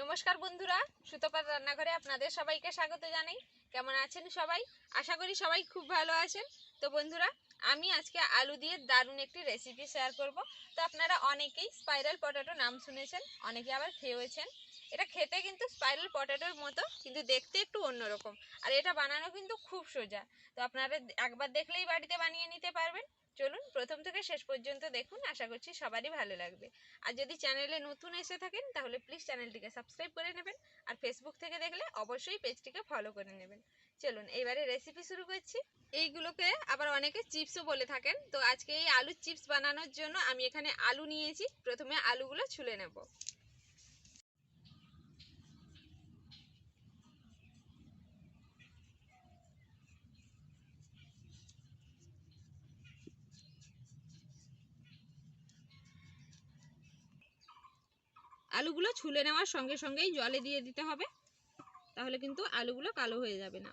নমস্কার বন্ধুরা সুতপার রান্নাঘরে আপনাদের সবাইকে স্বাগত জানাই। কেমন আছেন সবাই? আশা করি সবাই খুব ভালো আছেন। তো বন্ধুরা, আমি আজকে আলু দিয়ে দারুণ একটি রেসিপি শেয়ার করব। তো আপনারা অনেকেই স্পাইরাল পটাটো নাম শুনেছেন, অনেকে আবার খেয়েওছেন। এটা খেতে কিন্তু স্পাইরাল পটেটোর মতো, কিন্তু দেখতে একটু অন্যরকম। আর এটা বানানো কিন্তু খুব সোজা। তো আপনারা একবার দেখলেই বাড়িতে বানিয়ে নিতে পারবেন। চলুন, প্রথম থেকে শেষ পর্যন্ত দেখুন। আশা করছি সবারই ভালো লাগবে। আর যদি চ্যানেলে নতুন এসে থাকেন, তাহলে প্লিজ চ্যানেলটিকে সাবস্ক্রাইব করে নেবেন। আর ফেসবুক থেকে দেখলে অবশ্যই পেজটিকে ফলো করে নেবেন। চলুন এবারে রেসিপি শুরু করছি। এইগুলোকে আবার অনেকে চিপসও বলে থাকেন। তো আজকে এই আলুর চিপস বানানোর জন্য আমি এখানে আলু নিয়েছি। প্রথমে আলুগুলো ছুলে নেব। আলুগুলো ছুলে নেওয়ার সঙ্গে সঙ্গেই জলে দিয়ে দিতে হবে। তাহলে কিন্তু আলুগুলো কালো হয়ে যাবে না।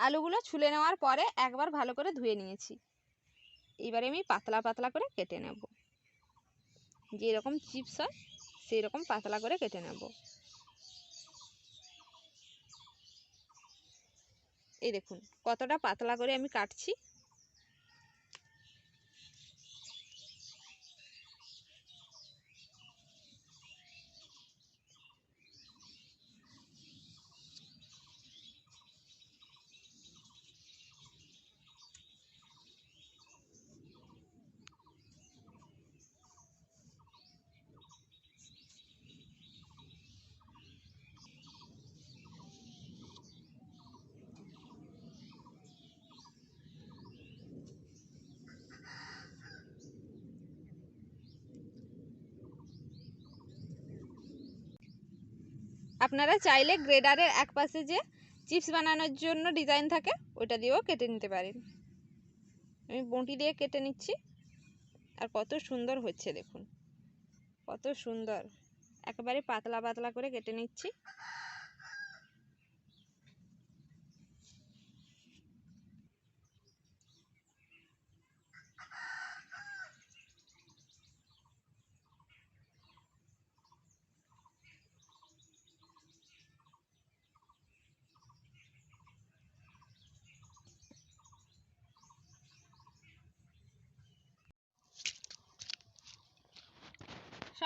আলুগুলো ছুলে নেওয়ার পরে একবার ভালো করে ধুয়ে নিয়েছি। এবারে আমি পাতলা পাতলা করে কেটে নেব। যেরকম চিপস হয় সেই রকম পাতলা করে কেটে নেব। এই দেখুন, কতটা পাতলা করে আমি কাটছি। আপনারা চাইলে গ্রেডারের এক পাশে যে চিপস বানানোর জন্য ডিজাইন থাকে ওটা দিয়েও কেটে নিতে পারেন। আমি বঁটি দিয়ে কেটে নিচ্ছি। আর কত সুন্দর হচ্ছে দেখুন। কত সুন্দর। একেবারে পাতলা পাতলা করে কেটে নিচ্ছি।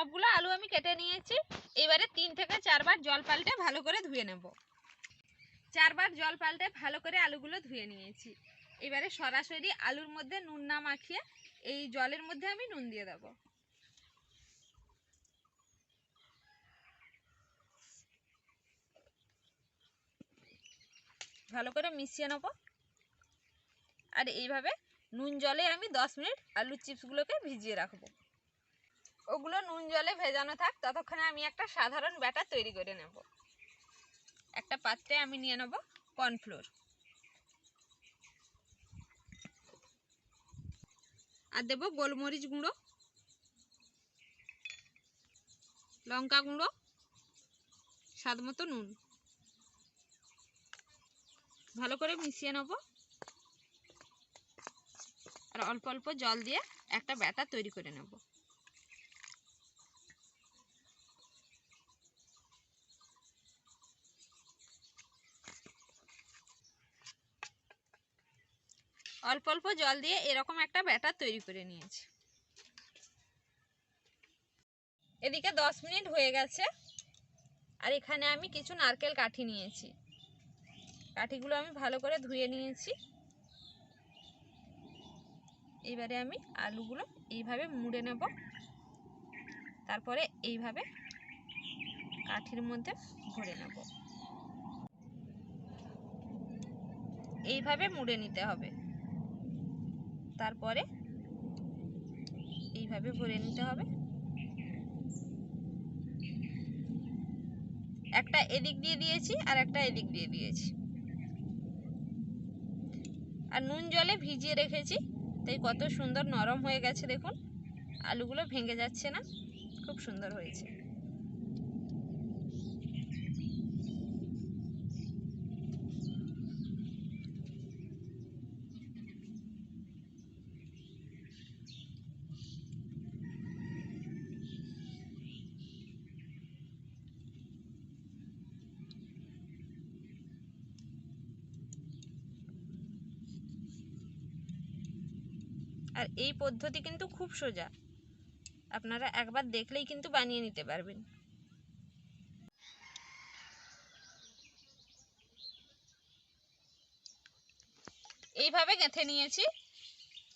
সবগুলো আলু আমি কেটে নিয়েছি। এবারে তিন থেকে চারবার জল পাল্টে ভালো করে ধুয়ে নেব। চারবার জল পাল্টে ভালো করে আলুগুলো ধুয়ে নিয়েছি। এবারে সরাসরি আলুর মধ্যে নুন না মাখিয়ে এই জলের মধ্যে আমি নুন দিয়ে দেবো। ভালো করে মিশিয়ে নেব। আর এইভাবে নুন জলে আমি দশ মিনিট আলুর চিপসগুলোকে ভিজিয়ে রাখব। ওগুলো নুন জলে ভেজানো থাক, ততক্ষণে আমি একটা সাধারণ ব্যাটার তৈরি করে নেব। একটা পাত্রে আমি নিয়ে নেব কর্নফ্লোর। আর দেব গোলমরিচ গুঁড়ো, লঙ্কা গুঁড়ো, স্বাদ মতো নুন। ভালো করে মিশিয়ে নেব। আর অল্প অল্প জল দিয়ে একটা ব্যাটার তৈরি করে নেব। অল্প অল্প জল দিয়ে এরকম একটা ব্যাটার তৈরি করে নিয়েছি। এদিকে দশ মিনিট হয়ে গেছে আর এখানে আমি কিছু নারকেল কাঠি নিয়েছি। কাঠিগুলো আমি ভালো করে ধুয়ে নিয়েছি। এইবারে আমি আলুগুলো এইভাবে মুড়ে নেব। তারপরে এইভাবে কাঠির মধ্যে ভরে নেব। এইভাবে মুড়ে নিতে হবে। তারপরে এইভাবে ভরে নিতে হবে। একটা এদিক দিয়ে দিয়েছি আর একটা এদিক দিয়ে দিয়েছি। আর নুন জলে ভিজিয়ে রেখেছি, তাই কত সুন্দর নরম হয়ে গেছে দেখুন। আলুগুলো ভেঙে যাচ্ছে না, খুব সুন্দর হয়েছে। আর এই পদ্ধতি কিন্তু খুব সোজা। আপনারা একবার দেখলেই কিন্তু বানিয়ে নিতে পারবেন। এইভাবে গেঁথে নিয়েছি।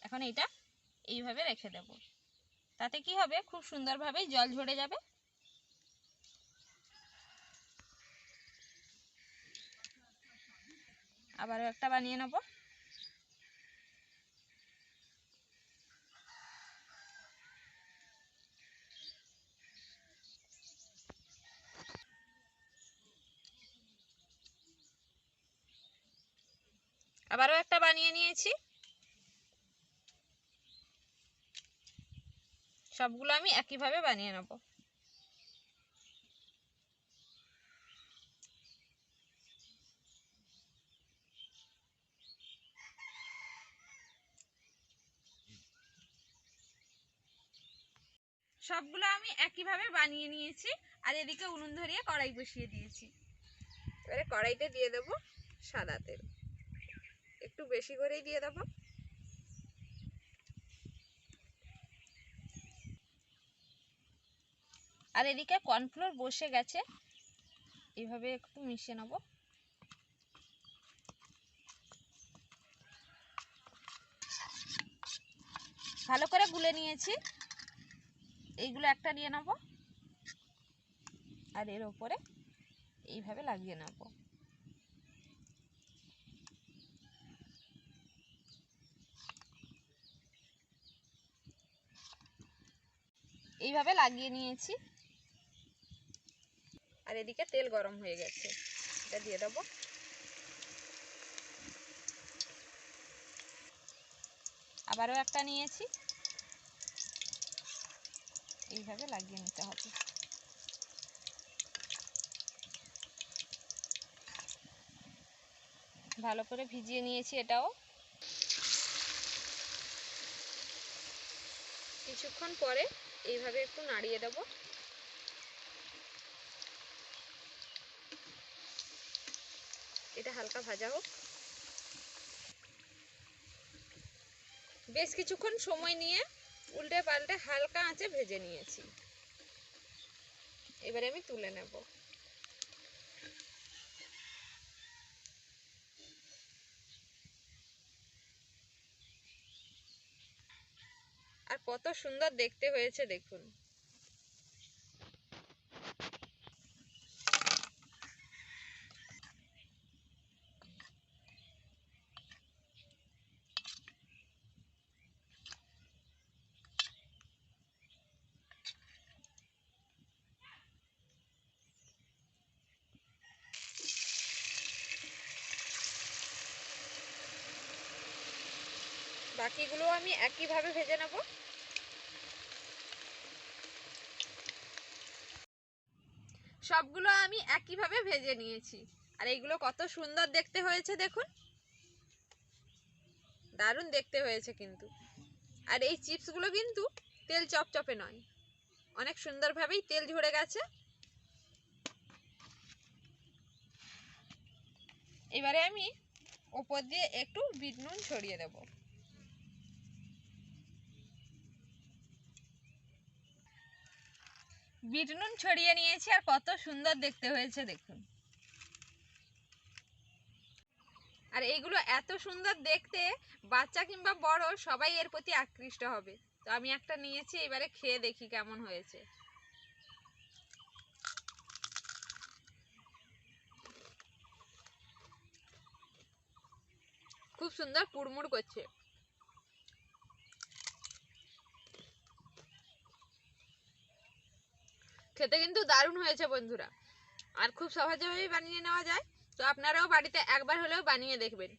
এখন এইটা এইভাবে রেখে দেব। তাতে কি হবে? খুব সুন্দরভাবেই জল ঝরে যাবে। আবারও একটা বানিয়ে নেব। আবারও একটা বানিয়ে নিয়েছি। সবগুলো আমি একইভাবে বানিয়ে নেব। সবগুলো আমি একইভাবে বানিয়ে নিয়েছি আর এদিকে উনুন ধরিয়ে কড়াই বসিয়ে দিয়েছি। এবারে কড়াইতে দিয়ে দেবো সাদা তেল। বেশি করেই দিয়ে দেবো। আর এদিকে কর্নফ্লোর বসে গেছে। এইভাবে একটু মিশিয়ে নেব। ভালো করে গুলে নিয়েছি। এইগুলো একটা নিয়ে নেব। আর এর ওপরে এইভাবে লাগিয়ে নেব। এইভাবে লাগিয়ে নিয়েছি। আর এদিকে তেল গরম হয়ে গেছে। এটা দিয়ে দেবো। আবারও একটা নিয়েছি। এইভাবে লাগিয়ে নিতে হবে। ভালো করে ভিজিয়ে নিয়েছি এটাও। কিছুক্ষণ পরে এইভাবে একটু নাড়িয়ে দেবো। এটা হালকা ভাজা হোক। বেশ কিছুক্ষণ সময় নিয়ে উল্টে পাল্টে হালকা আঁচে ভেজে নিয়েছি। এবারে আমি তুলে নেব। আর কত সুন্দর দেখতে হয়েছে দেখুন। বাকিগুলো আমি একইভাবে ভেজে নেব। সবগুলো আমি একইভাবে ভেজে নিয়েছি। আর এইগুলো কত সুন্দর দেখতে হয়েছে দেখুন। দারুণ দেখতে হয়েছে কিন্তু। আর এই চিপসগুলো কিন্তু তেল চপচপে নয়। অনেক সুন্দরভাবেই তেল ঝরে গেছে। এবারে আমি ওপর দিয়ে একটু বিট নুন ছড়িয়ে দেবো। বিট নুন ছড়িয়ে নিয়েছি আর কত সুন্দর দেখতে হয়েছে, দেখুন। আর এগুলো এত সুন্দর দেখতে, বাচ্চা কিংবা বড়, সবাই এর প্রতি আকৃষ্ট হবে। তো আমি একটা নিয়েছি, এবারে খেয়ে দেখি কেমন হয়েছে। খুব সুন্দর কুড়মুড় করছে। খেতে কিন্তু দারুণ হয়েছে বন্ধুরা। আর খুব সহজেভাবেই বানিয়ে নেওয়া যায়। তো আপনারাও বাড়িতে একবার হলেও বানিয়ে দেখবেন।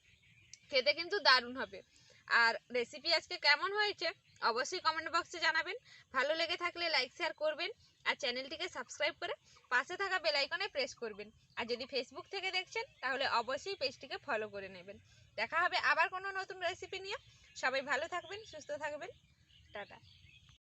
খেতে কিন্তু দারুণ হবে। আর রেসিপি আজকে কেমন হয়েছে, অবশ্যই কমেন্ট বক্সে জানাবেন। ভালো লেগে থাকলে লাইক শেয়ার করবেন। আর চ্যানেলটিকে সাবস্ক্রাইব করে পাশে থাকা বেল আইকনে প্রেস করবেন। আর যদি ফেসবুক থেকে দেখছেন, তাহলে অবশ্যই পেজটিকে ফলো করে নেবেন। দেখা হবে আবার কোনো নতুন রেসিপি নিয়ে। সবাই ভালো থাকবেন, সুস্থ থাকবেন। টাটা।